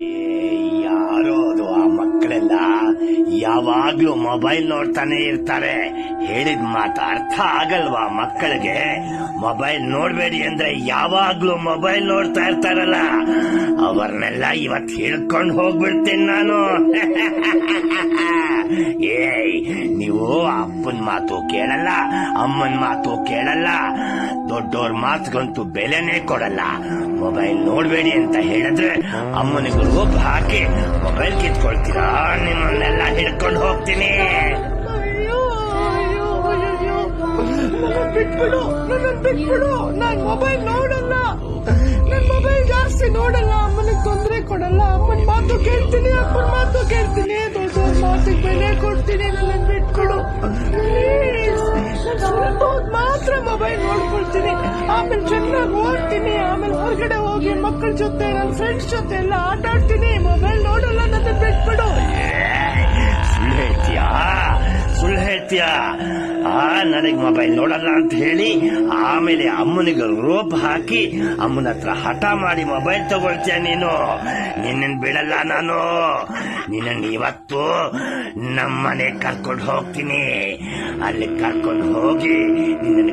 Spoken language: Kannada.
ಏ, ಯಾರೋ ಅದು ಆ ಮಕ್ಕಳೆಲ್ಲ? ಯಾವಾಗ್ಲೂ ಮೊಬೈಲ್ ನೋಡ್ತಾನೆ ಇರ್ತಾರೆ. ಹೇಳಿದ ಮಾತು ಅರ್ಥ ಆಗಲ್ವಾ ಮಕ್ಕಳಿಗೆ? ಮೊಬೈಲ್ ನೋಡ್ಬೇಡಿ ಅಂದ್ರೆ ಯಾವಾಗ್ಲೂ ಮೊಬೈಲ್ ನೋಡ್ತಾ ಇರ್ತಾರಲ್ಲ. ಅವ್ರನ್ನೆಲ್ಲ ಇವತ್ ಹಿಡ್ಕೊಂಡು ಹೋಗ್ಬಿಡ್ತೀನಿ ನಾನು. ಏಯ್ ನೀವು ಅಪ್ಪನ ಮಾತು ಕೇಳಲ್ಲ ಅಮ್ಮನ ಮಾತು ಕೇಳಲ್ಲ. ದೊಡ್ಡೋರ್ ಮಾತುಗಂತೂ ಬೆಲೆನೇ ಕೊಡಲ್ಲ. ಮೊಬೈಲ್ ನೋಡ್ಬೇಡಿ ಅಂತ ಹೇಳಿದ್ರೆ ಅಮ್ಮನಿಗೆ ರೂಪ್ ಹಾಕಿ ಮೊಬೈಲ್ ಕಿತ್ಕೊಳ್ತೀರಾ? ನಿಮ್ಮನ್ನೆಲ್ಲ ಹಿಡ್ಕೊಂಡು ಹೋಗ್ತೀನಿ. ನನ್ನ ನನ್ನ ನಾನ್ ಮೊಬೈಲ್ ನೋಡಲ್ಲ. ನನ್ ಮೊಬೈಲ್ ಜಾಸ್ತಿ ನೋಡಲ್ಲ. ಅಮ್ಮನಿಗೆ ತೊಂದರೆ ಕೊಡಲ್ಲ. ಅಮ್ಮನ ಮಾತು ಕೇಳ್ತೀನಿ, ಅಪ್ಪನ ಮಾತು ಕೇಳ್ತೀನಿ. ದೊಡ್ಡ ಮಾತಿಗೆ ಬೆಲೆ ಕೊಡ್ತೀನಿ. ಆಮೇಲೆ ಚೆನ್ನಾಗಿ ಓದ್ತೀನಿ ಆಮೇಲೆ ಹೊರಗಡೆ ಹೋಗಿ ಮಕ್ಕಳ ಜೊತೆ ನನ್ನ ಫ್ರೆಂಡ್ಸ್ ಜೊತೆ ಎಲ್ಲ ಆಟ ಆಡ್ತೀನಿ. ಮೊಬೈಲ್ ನೋಡಲ್ಲ ನನ್ನ ಬಿಟ್ಬಿಡು. ಸುಳ್ಳು ಹೇಳ್ತೀಯಾ? ಸುಳ್ಳು ಹೇಳ್ತೀಯಾ? ಆ, ನನಗ್ ಮೊಬೈಲ್ ನೋಡಲ್ಲ ಅಂತ ಹೇಳಿ, ಆಮೇಲೆ ಅಮ್ಮನಿಗೆ ರೋಪ್ ಹಾಕಿ ಅಮ್ಮನ ಹತ್ರ ಹಠ ಮಾಡಿ ಮೊಬೈಲ್ ತಗೊಳ್ತೀಯ ನೀನು? ನಿನ್ನ ಬಿಡಲ್ಲ ನಾನು. ನಿನ್ನ ಇವತ್ತು ನಮ್ಮನೆ ಕರ್ಕೊಂಡು ಹೋಗ್ತೀನಿ. ಅಲ್ಲಿ ಕರ್ಕೊಂಡು ಹೋಗಿ ಹಾಕ್ತೀನಿ